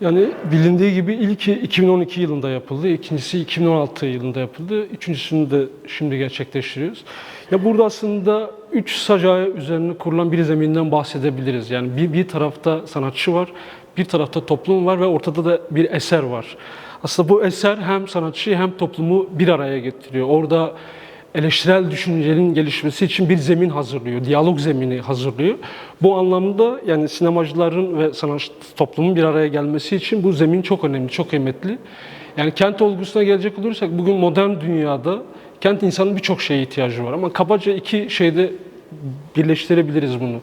Yani bilindiği gibi ilki 2012 yılında yapıldı, ikincisi 2016 yılında yapıldı, üçüncüsünü de şimdi gerçekleştiriyoruz. Ya burada aslında üç sacağı üzerine kurulan bir zeminden bahsedebiliriz. Yani bir, bir tarafta sanatçı var, bir tarafta toplum var ve ortada da bir eser var. Aslında bu eser hem sanatçıyı hem toplumu bir araya getiriyor. Orada eleştirel düşüncenin gelişmesi için bir zemin hazırlıyor, diyalog zemini hazırlıyor. Bu anlamda yani sinemacıların ve sanat toplumun bir araya gelmesi için bu zemin çok önemli, çok kıymetli. Yani kent olgusuna gelecek olursak bugün modern dünyada kent insanın birçok şeye ihtiyacı var ama kabaca iki şeyde birleştirebiliriz bunu.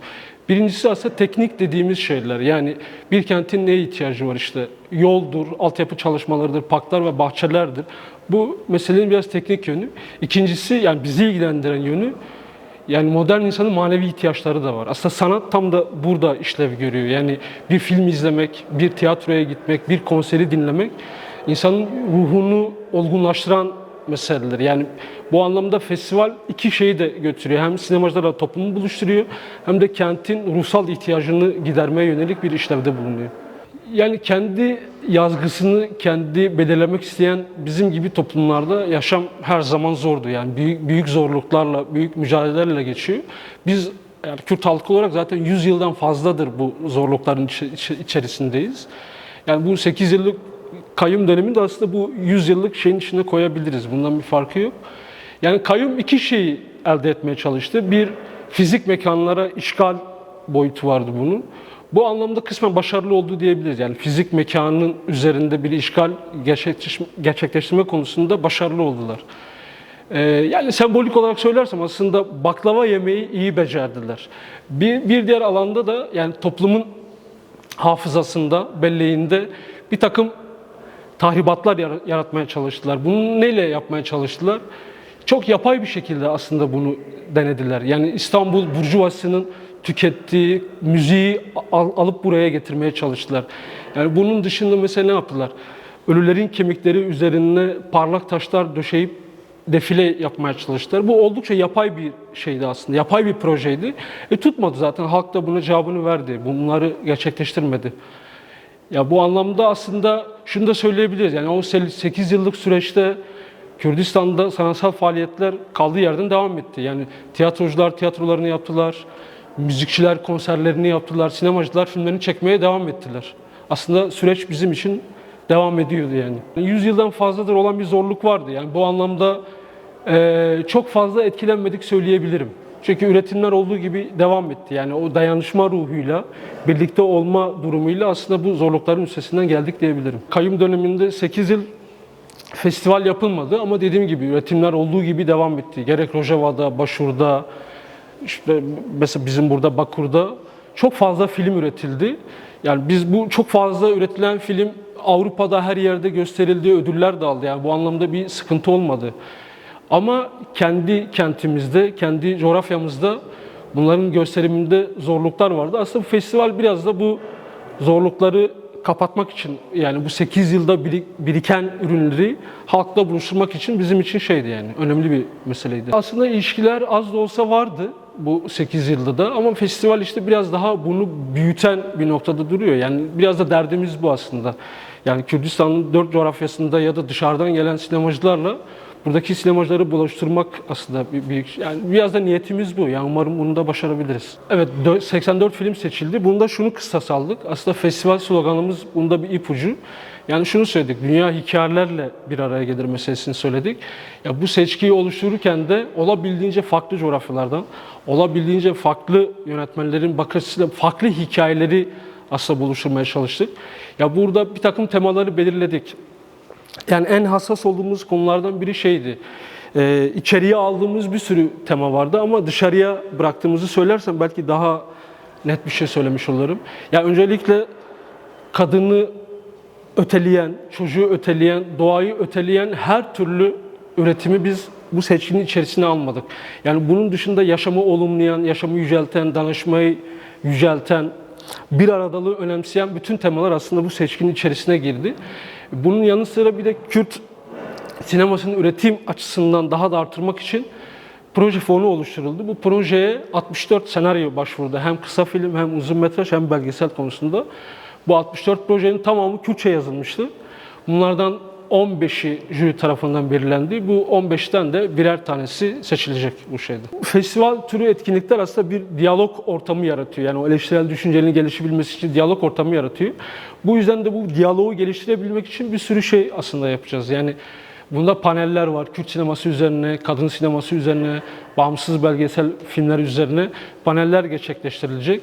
Birincisi aslında teknik dediğimiz şeyler. Yani bir kentin neye ihtiyacı var işte? Yoldur, altyapı çalışmalarıdır, parklar ve bahçelerdir. Bu meselenin biraz teknik yönü. İkincisi yani bizi ilgilendiren yönü yani modern insanın manevi ihtiyaçları da var. Aslında sanat tam da burada işlev görüyor. Yani bir film izlemek, bir tiyatroya gitmek, bir konseri dinlemek insanın ruhunu olgunlaştıran meseleler. Yani bu anlamda festival iki şeyi de götürüyor. Hem sinemacılarla toplumu buluşturuyor hem de kentin ruhsal ihtiyacını gidermeye yönelik bir işlevde bulunuyor. Yani kendi yazgısını kendi belirlemek isteyen bizim gibi toplumlarda yaşam her zaman zordu. Yani büyük, büyük zorluklarla, büyük mücadelelerle geçiyor. Biz yani Kürt halkı olarak zaten 100 yıldan fazladır bu zorlukların içerisindeyiz. Yani bu 8 yıllık kayyum dönemini de aslında bu 100 yıllık şeyin içine koyabiliriz. Bundan bir farkı yok. Yani kayyum iki şeyi elde etmeye çalıştı. Bir, fizik mekanlara işgal boyutu vardı bunun. Bu anlamda kısmen başarılı oldu diyebiliriz. Yani fizik mekanının üzerinde bir işgal gerçekleştirme konusunda başarılı oldular. Ee, yani sembolik olarak söylersem aslında baklava yemeği iyi becerdiler. Bir, bir diğer alanda da yani toplumun hafızasında, belleğinde bir takım tahribatlar yaratmaya çalıştılar. Bunu neyle yapmaya çalıştılar? Çok yapay bir şekilde aslında bunu denediler. Yani İstanbul Burjuvası'nın tükettiği müziği al, alıp buraya getirmeye çalıştılar. Yani bunun dışında mesela ne yaptılar? Ölülerin kemikleri üzerine parlak taşlar döşeyip defile yapmaya çalıştılar. Bu oldukça yapay bir şeydi aslında. Yapay bir projeydi. E tutmadı zaten. Halk da buna cevabını verdi. Bunları gerçekleştirmedi. Ya bu anlamda aslında şunu da söyleyebiliriz. Yani o 8 yıllık süreçte Kürdistan'da sanatsal faaliyetler kaldığı yerden devam etti. Yani tiyatrocular tiyatrolarını yaptılar, müzikçiler konserlerini yaptılar, sinemacılar filmlerini çekmeye devam ettiler. Aslında süreç bizim için devam ediyordu yani. 100 yıldan fazladır olan bir zorluk vardı. Yani bu anlamda e, çok fazla etkilenmedik söyleyebilirim. Çünkü üretimler olduğu gibi devam etti. Yani o dayanışma ruhuyla, birlikte olma durumuyla aslında bu zorlukların üstesinden geldik diyebilirim. Kayyum döneminde 8 yıl festival yapılmadı ama dediğim gibi üretimler olduğu gibi devam etti. Gerek Rojava'da, Başur'da, işte mesela bizim burada Bakur'da çok fazla film üretildi. Yani biz bu çok fazla üretilen film Avrupa'da her yerde gösterildi, ödüller de aldı. Yani bu anlamda bir sıkıntı olmadı. Ama kendi kentimizde, kendi coğrafyamızda bunların gösteriminde zorluklar vardı. Aslında bu festival biraz da bu zorlukları kapatmak için yani bu 8 yılda biriken ürünleri halkla buluşturmak için bizim için şeydi yani önemli bir meseleydi. Aslında ilişkiler az da olsa vardı bu 8 yılda da ama festival işte biraz daha bunu büyüten bir noktada duruyor. Yani biraz da derdimiz bu aslında. Yani Kürdistan'ın dört coğrafyasında ya da dışarıdan gelen sinemacılarla buradaki sinemacıları buluşturmak aslında büyük yani biraz da niyetimiz bu. Yani umarım bunu da başarabiliriz. Evet 84 film seçildi. Bunda şunu kısa aldık. Aslında festival sloganımız bunda bir ipucu. Yani şunu söyledik. Dünya hikayelerle bir araya gelir meselesini söyledik. Ya bu seçkiyi oluştururken de olabildiğince farklı coğrafyalardan, olabildiğince farklı yönetmenlerin bakış farklı hikayeleri aslında buluşturmaya çalıştık. Ya burada bir takım temaları belirledik. Yani en hassas olduğumuz konulardan biri şeydi. Ee, içeriye aldığımız bir sürü tema vardı ama dışarıya bıraktığımızı söylersem belki daha net bir şey söylemiş olurum. Ya yani öncelikle kadını öteleyen, çocuğu öteleyen, doğayı öteleyen her türlü üretimi biz bu seçkinin içerisine almadık. Yani bunun dışında yaşamı olumlayan, yaşamı yücelten, danışmayı yücelten, bir aradalığı önemseyen bütün temalar aslında bu seçkinin içerisine girdi. Bunun yanı sıra bir de Kürt sinemasının üretim açısından daha da artırmak için proje fonu oluşturuldu. Bu projeye 64 senaryo başvurdu. Hem kısa film hem uzun metraj hem belgesel konusunda. Bu 64 projenin tamamı Kürtçe yazılmıştı. Bunlardan 15'i jüri tarafından belirlendi. Bu 15'ten de birer tanesi seçilecek bu şeyde. Festival türü etkinlikler aslında bir diyalog ortamı yaratıyor. Yani o eleştirel düşüncenin gelişebilmesi için diyalog ortamı yaratıyor. Bu yüzden de bu diyaloğu geliştirebilmek için bir sürü şey aslında yapacağız. Yani bunda paneller var. Kürt sineması üzerine, kadın sineması üzerine, bağımsız belgesel filmler üzerine paneller gerçekleştirilecek.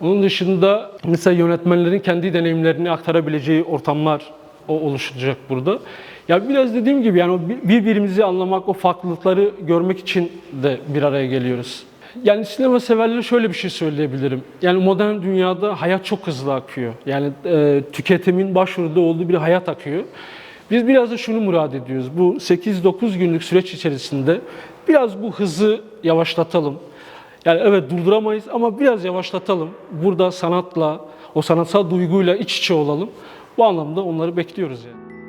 Onun dışında mesela yönetmenlerin kendi deneyimlerini aktarabileceği ortamlar o oluşacak burada. Ya biraz dediğim gibi yani birbirimizi anlamak, o farklılıkları görmek için de bir araya geliyoruz. Yani sinema severlere şöyle bir şey söyleyebilirim. Yani modern dünyada hayat çok hızlı akıyor. Yani e, tüketimin başvuruda olduğu bir hayat akıyor. Biz biraz da şunu murad ediyoruz. Bu 8-9 günlük süreç içerisinde biraz bu hızı yavaşlatalım. Yani evet durduramayız ama biraz yavaşlatalım. Burada sanatla, o sanatsal duyguyla iç içe olalım. Bu anlamda onları bekliyoruz yani.